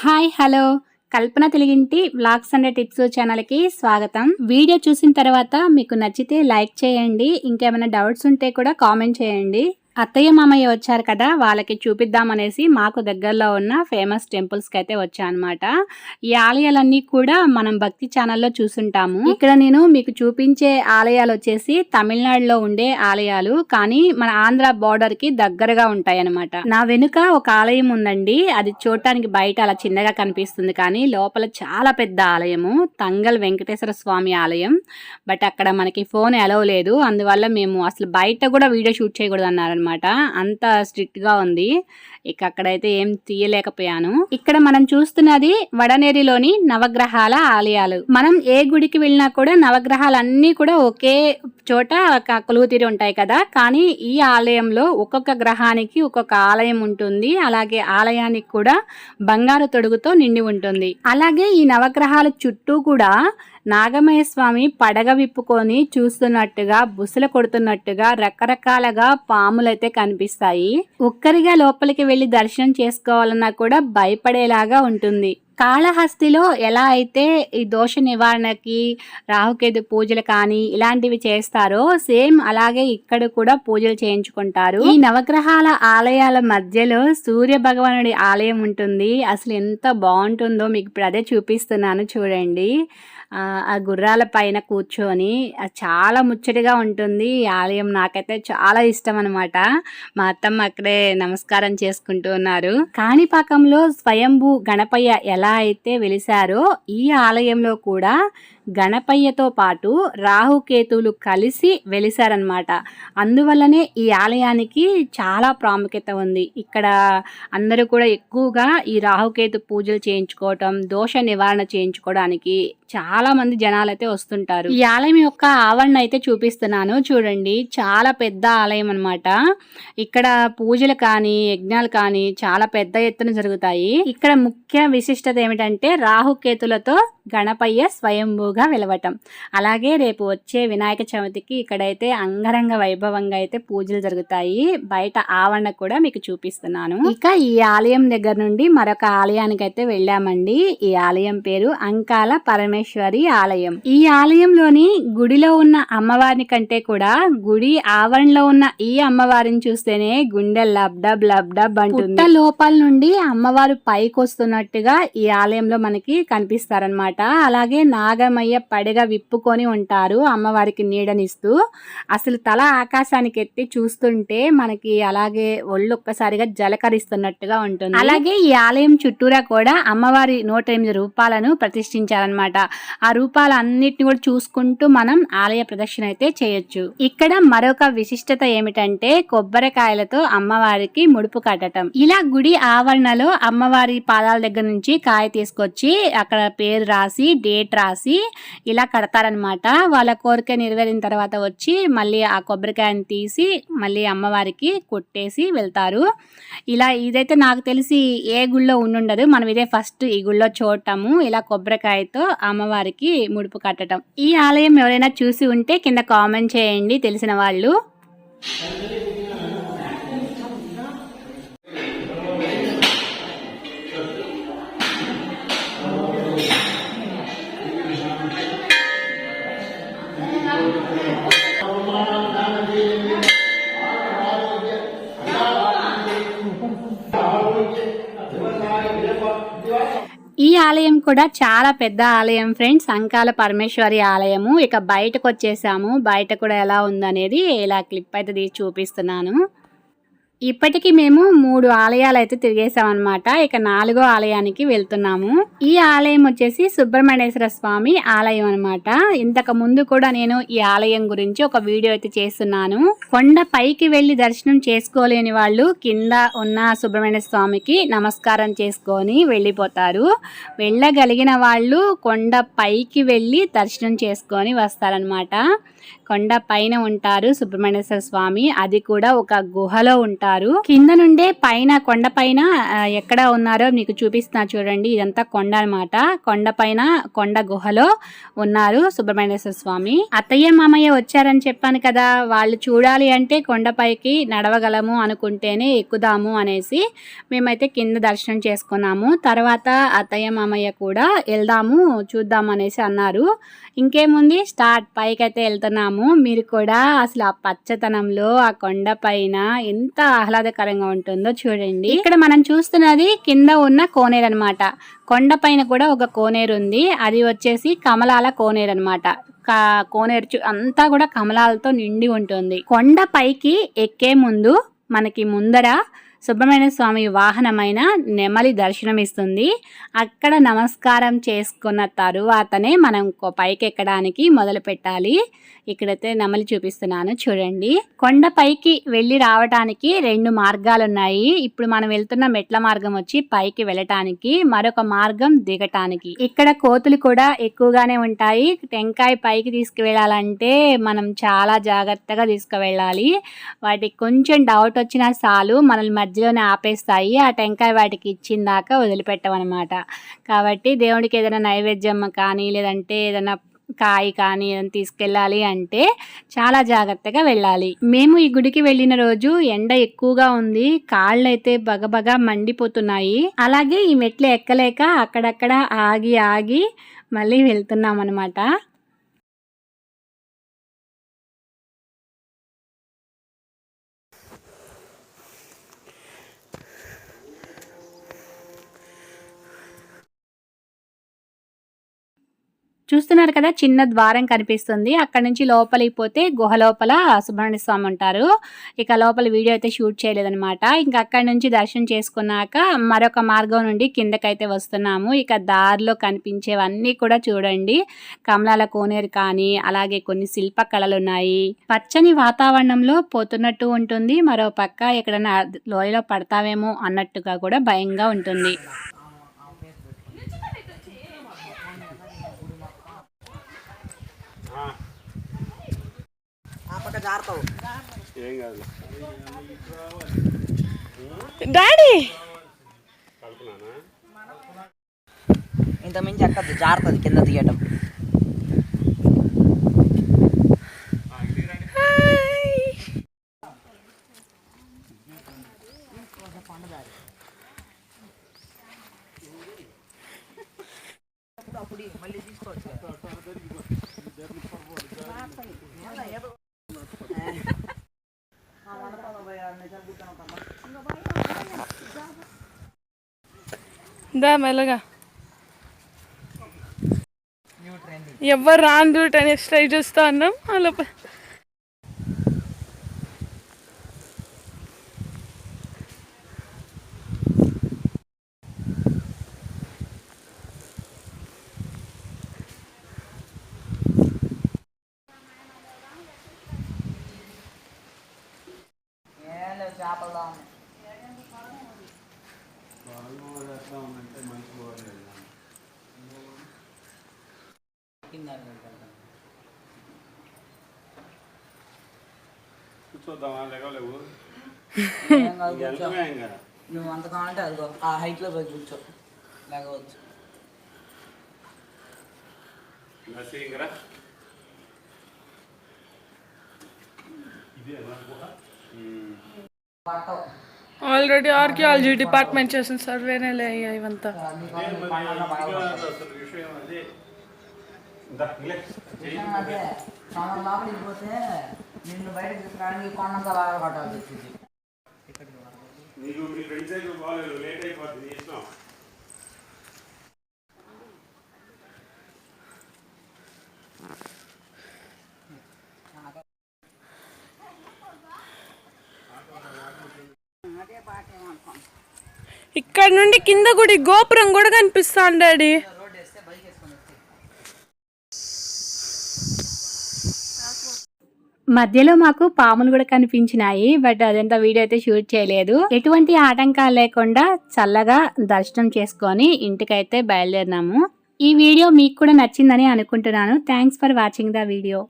Hi hello. కల్పన తెలుగింటి blogs and tips ఛానల్కి స్వాగతం. వీడియో చూసిన తర్వాత మీకు నచ్చితే లైక్ చేయండి. ఇంకేమైనా డౌట్స్ ఉంటే కూడా కామెంట్ చేయండి. అత్తయ్య మామయ్య వచ్చారు కదా వాళ్ళకి చూపిద్దామనేసి మాకు దగ్గరలో ఉన్న ఫేమస్ టెంపుల్స్కి అయితే వచ్చా అనమాట ఈ ఆలయాలన్నీ కూడా మనం భక్తి ఛానల్లో చూసుంటాము. ఇక్కడ నేను మీకు చూపించే ఆలయాలు వచ్చేసి తమిళనాడులో ఉండే ఆలయాలు కానీ మన ఆంధ్ర బార్డర్కి దగ్గరగా ఉంటాయి అనమాట నా వెనుక ఒక ఆలయం ఉందండి. అది చూడటానికి బయట అలా చిన్నగా కనిపిస్తుంది కానీ లోపల చాలా పెద్ద ఆలయము తంగల్ వెంకటేశ్వర స్వామి ఆలయం. బట్ అక్కడ మనకి ఫోన్ అలవ్ లేదు. అందువల్ల మేము అసలు బయట కూడా వీడియో షూట్ చేయకూడదు అన్నారనమాట అంత స్ట్రిక్ట్గా ఉంది. ఇక అక్కడైతే ఏం తీయలేకపోయాను. ఇక్కడ మనం చూస్తున్నది వడనేరిలోని నవగ్రహాల ఆలయాలు. మనం ఏ గుడికి వెళ్ళినా కూడా నవగ్రహాలన్నీ కూడా ఒకే చోట ఒక కొలువుతీరి ఉంటాయి కదా. కానీ ఈ ఆలయంలో ఒక్కొక్క గ్రహానికి ఒక్కొక్క ఆలయం ఉంటుంది. అలాగే ఆలయానికి కూడా బంగారు తొడుగుతో నిండి ఉంటుంది. అలాగే ఈ నవగ్రహాల చుట్టూ కూడా నాగమయ్య స్వామి పడగ విప్పుకొని చూస్తున్నట్టుగా బుసలు కొడుతున్నట్టుగా రకరకాలుగా పాములైతే కనిపిస్తాయి. ఒక్కరిగా లోపలికి వెళ్ళి దర్శనం చేసుకోవాలన్నా కూడా భయపడేలాగా ఉంటుంది. కాళహస్తిలో ఎలా అయితే ఈ దోష నివారణకి రాహుకేతు పూజలు కానీ ఇలాంటివి చేస్తారో సేమ్ అలాగే ఇక్కడ కూడా పూజలు చేయించుకుంటారు. ఈ నవగ్రహాల ఆలయాల మధ్యలో సూర్య భగవానుడి ఆలయం ఉంటుంది. అసలు ఎంత బాగుంటుందో మీకు ఇప్పుడు అదే చూపిస్తున్నాను చూడండి. ఆ, ఆ గుర్రాల పైన కూర్చొని అది చాలా ముచ్చటగా ఉంటుంది. ఈ ఆలయం నాకైతే చాలా ఇష్టం అనమాట మా అత్తమ్మ అక్కడే నమస్కారం చేసుకుంటూ ఉన్నారు. కాణిపాకంలో స్వయంభూ గణపయ్య ఎలా అయితే వెలిసారో ఈ ఆలయంలో కూడా గణపయ్యతో పాటు రాహుకేతువులు కలిసి వెలిసారనమాట అందువల్లనే ఈ ఆలయానికి చాలా ప్రాముఖ్యత ఉంది. ఇక్కడ అందరూ కూడా ఎక్కువగా ఈ రాహుకేతు పూజలు చేయించుకోవటం దోష నివారణ చేయించుకోవడానికి చాలా మంది జనాలు అయితే వస్తుంటారు. ఈ ఆలయం యొక్క ఆవరణ అయితే చూపిస్తున్నాను. చూడండి చాలా పెద్ద ఆలయం అన్నమాట. ఇక్కడ పూజలు కానీ యజ్ఞాలు కానీ చాలా పెద్ద ఎత్తున జరుగుతాయి. ఇక్కడ ముఖ్య విశిష్టత ఏమిటంటే రాహుకేతులతో గణపయ్య స్వయంభూగా వెలవటం. అలాగే రేపు వచ్చే వినాయక చవితికి ఇక్కడైతే అంగరంగ వైభవంగా అయితే పూజలు జరుగుతాయి. బయట ఆవరణ కూడా మీకు చూపిస్తున్నాను. ఇక ఈ ఆలయం దగ్గర నుండి మరొక ఆలయానికి అయితే వెళ్ళామండి. ఈ ఆలయం పేరు అంకాల పరమేశ్వరి ఆలయం. ఈ ఆలయంలోని గుడిలో ఉన్న అమ్మవారిని కంటే కూడా గుడి ఆవరణలో ఉన్న ఈ అమ్మవారిని చూస్తేనే గుండె లబ్డబ్ లబ్డబ్ అంటుంది పుట్ట లోపల నుండి అమ్మవారు పైకి వస్తున్నట్టుగా ఈ ఆలయంలో మనకి కనిపిస్తారనమాట అలాగే నాగమయ్య పడగ విప్పుకొని ఉంటారు అమ్మవారికి నీడనిస్తూ. అసలు తల ఆకాశానికి ఎత్తి చూస్తుంటే మనకి అలాగే ఒళ్ళు ఒక్కసారిగా జలకరిస్తున్నట్టుగా ఉంటుంది. అలాగే ఈ ఆలయం చుట్టూరా కూడా అమ్మవారి నూట ఎనిమిది రూపాలను ప్రతిష్ఠించారనమాట ఆ రూపాలు అన్నిటిని కూడా చూసుకుంటూ మనం ఆలయ ప్రదక్షిణ అయితే చేయొచ్చు. ఇక్కడ మరొక విశిష్టత ఏమిటంటే కొబ్బరికాయలతో అమ్మవారికి ముడుపు కట్టడం ఇలా గుడి ఆవరణలో అమ్మవారి పాదాల దగ్గర నుంచి కాయ తీసుకొచ్చి అక్కడ పేరు రాసి డేట్ రాసి ఇలా కడతారనమాట వాళ్ళ కోరిక నెరవేరిన తర్వాత వచ్చి మళ్ళీ ఆ కొబ్బరికాయని తీసి మళ్ళీ అమ్మవారికి కొట్టేసి వెళ్తారు. ఇలా ఇదైతే నాకు తెలిసి ఏ గుళ్ళో ఉండుండదు. మనం ఇదే ఫస్ట్ ఈ గుళ్ళో చూడటము ఇలా కొబ్బరికాయతో అమ్మవారికి ముడుపు కట్టడం ఈ ఆలయం ఎవరైనా చూసి ఉంటే కింద కామెంట్ చేయండి తెలిసిన వాళ్ళు. ఈ ఆలయం కూడా చాలా పెద్ద ఆలయం ఫ్రెండ్స్ అంకాల పరమేశ్వరి ఆలయము. ఇక బయటకు వచ్చేసాము. బయట కూడా ఎలా ఉందనేది ఇలా క్లిప్ అయితే తీసి చూపిస్తున్నాను. ఇప్పటికి మేము మూడు ఆలయాలు అయితే తిరిగేసామన్నమాట ఇక నాలుగో ఆలయానికి వెళ్తున్నాము. ఈ ఆలయం వచ్చేసి సుబ్రహ్మణ్యేశ్వర స్వామి ఆలయం అనమాట ఇంతకు ముందు కూడా నేను ఈ ఆలయం గురించి ఒక వీడియో అయితే చేస్తున్నాను. కొండ పైకి వెళ్ళి దర్శనం చేసుకోలేని వాళ్ళు కింద ఉన్న సుబ్రహ్మణ్య స్వామికి నమస్కారం చేసుకొని వెళ్ళిపోతారు. వెళ్ళగలిగిన వాళ్ళు కొండ పైకి వెళ్ళి దర్శనం చేసుకొని వస్తారనమాట కొండ పైన ఉంటారు సుబ్రహ్మణ్యేశ్వర స్వామి. అది కూడా ఒక గుహలో ఉంటారు. ఉంటారు కింద నుండే పైన కొండ పైన ఎక్కడ ఉన్నారో మీకు చూపిస్తున్నా చూడండి. ఇదంతా కొండ అనమాట కొండ పైన కొండ గుహలో ఉన్నారు సుబ్రహ్మణ్యేశ్వర స్వామి. అత్తయ్య మామయ్య వచ్చారని చెప్పాను కదా. వాళ్ళు చూడాలి అంటే కొండపైకి నడవగలము అనుకుంటేనే ఎక్కుదాము అనేసి మేమైతే కింద దర్శనం చేసుకున్నాము. తర్వాత అత్తయ్య మామయ్య కూడా వెళ్దాము చూద్దాం అనేసి అన్నారు. ఇంకేముంది? స్టార్ట్. పైకి అయితే వెళ్తున్నాము. మీరు కూడా అసలు ఆ పచ్చతనంలో ఆ కొండ పైన ఎంత ఆహ్లాదకరంగా ఉంటుందో చూడండి. ఇక్కడ మనం చూస్తున్నది కింద ఉన్న కోనేరు అనమాట కొండ పైన కూడా ఒక కోనేరు ఉంది. అది వచ్చేసి కమలాల కోనేరు అనమాట కోనేరు అంతా కూడా కమలాలతో నిండి ఉంటుంది. కొండ పైకి ఎక్కే ముందు మనకి ముందర సుబ్రహ్మణ్య స్వామి వాహనమైన నెమలి దర్శనమిస్తుంది. అక్కడ నమస్కారం చేసుకున్న తరువాతనే మనం పైకి ఎక్కడానికి మొదలు పెట్టాలి. ఇక్కడైతే నెమలి చూపిస్తున్నాను చూడండి. కొండ పైకి వెళ్ళి రావటానికి రెండు మార్గాలు ఉన్నాయి ఇప్పుడు మనం వెళ్తున్న మెట్ల మార్గం వచ్చి పైకి వెళ్ళటానికి మరొక మార్గం దిగటానికి. ఇక్కడ కోతులు కూడా ఎక్కువగానే ఉంటాయి. టెంకాయ పైకి తీసుకువెళ్ళాలంటే మనం చాలా జాగ్రత్తగా తీసుకువెళ్ళాలి. వాటికి కొంచెం డౌట్ వచ్చినా చాలు మనల్ని మధ్యలోనే ఆపేస్తాయి. ఆ టెంకాయ వాటికి ఇచ్చిన దాకా వదిలిపెట్టమన్నమాట కాబట్టి దేవుడికి ఏదైనా నైవేద్యం కానీ లేదంటే ఏదైనా కాయ కానీ ఏదైనా తీసుకెళ్ళాలి అంటే చాలా జాగ్రత్తగా వెళ్ళాలి. మేము ఈ గుడికి వెళ్ళిన రోజు ఎండ ఎక్కువగా ఉంది. కాళ్ళు అయితే బగబగా మండిపోతున్నాయి. అలాగే ఈ మెట్లు ఎక్కలేక అక్కడక్కడ ఆగి ఆగి మళ్ళీ వెళ్తున్నాం అనమాట చూస్తున్నారు కదా చిన్న ద్వారం కనిపిస్తుంది. అక్కడ నుంచి లోపలికి పోతే గుహ లోపల సుబ్రహ్మణ్య స్వామి ఉంటారు. ఇక లోపల వీడియో అయితే షూట్ చేయలేదన్నమాట. ఇంకా అక్కడ నుంచి దర్శనం చేసుకున్నాక మరొక మార్గం నుండి కిందకైతే వస్తున్నాము. ఇక దారిలో కనిపించేవన్నీ కూడా చూడండి. కమలాల కోనేరు కానీ అలాగే కొన్ని శిల్ప కళలు ఉన్నాయి పచ్చని వాతావరణంలో పోతున్నట్టు ఉంటుంది. మరో పక్క ఎక్కడైనా లోయలో పడతావేమో అన్నట్టుగా కూడా భయంగా ఉంటుంది. పక్క జారుతావు. ఏం కాదు డాడీ! ఇంత మించి ఎక్కద్దు జారుతుంది కింద దిగేటప్పుడు మళ్ళీ తీసుకోవచ్చు. దా మెల్లగా. ఎవరు రాని టెన్ అని ట్రై చేస్తా అన్నాం. అలా నువ్వు అంత కావాలంటే అదిగో ఆ హైట్లో పోయి కూర్చో లేకపోవచ్చు నసి ఇంకా ఇదే గుహ పట్టవు ఆల్రెడీ ఆర్కియాలజీ డిపార్ట్మెంట్ చేసిన సర్వేనే లే ఇవంతా లోపలికి పోతే నిన్ను తీసుకురావడానికి కొండంతా బాగా వచ్చింది నీకు మీ ఫ్రెండ్స్ అయితే బాగాలేదు. లేట్ అయిపోతుంది ఇక్కడ నుండి కింద గుడి గోపురం కూడా కనిపిస్తాను డాడీ రోడ్ వేస్తే బైక్ వేసుకొని వచ్చి మధ్యలో మాకు పాములు కూడా కనిపించినాయి బట్ అదంతా వీడియో అయితే షూట్ చేయలేదు. ఎటువంటి ఆటంకాలు లేకుండా చల్లగా దర్శనం చేసుకొని ఇంటికైతే బయలుదేరినాము. ఈ వీడియో మీకు కూడా నచ్చిందని అనుకుంటున్నాను. Thanks for watching the video